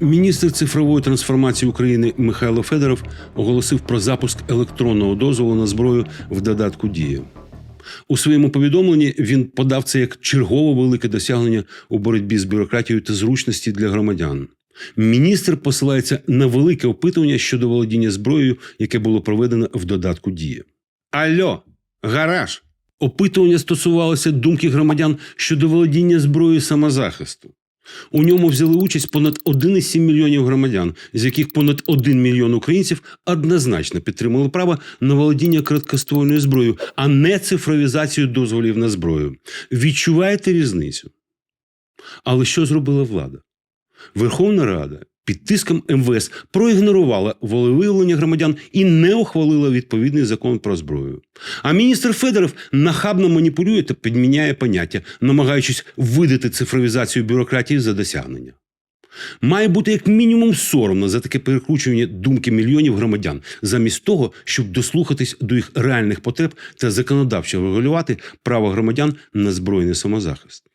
Міністр цифрової трансформації України Михайло Федоров оголосив про запуск електронного дозволу на зброю в додатку Дія. У своєму повідомленні він подав це як чергове велике досягнення у боротьбі з бюрократією та зручності для громадян. Міністр посилається на велике опитування щодо володіння зброєю, яке було проведено в додатку Дія. Альо, гараж! Опитування стосувалося думки громадян щодо володіння зброєю самозахисту. У ньому взяли участь понад 1,7 мільйонів громадян, з яких понад 1 мільйон українців однозначно підтримали право на володіння краткоствольною зброєю, а не цифровізацію дозволів на зброю. Відчуваєте різницю? Але що зробила влада? Верховна Рада під тиском МВС проігнорувала волевиявлення громадян і не ухвалила відповідний закон про зброю. А міністр Федоров нахабно маніпулює та підміняє поняття, намагаючись видати цифровізацію бюрократії за досягнення. Має бути як мінімум соромно за таке перекручування думки мільйонів громадян, замість того, щоб дослухатись до їх реальних потреб та законодавчо регулювати право громадян на збройний самозахист.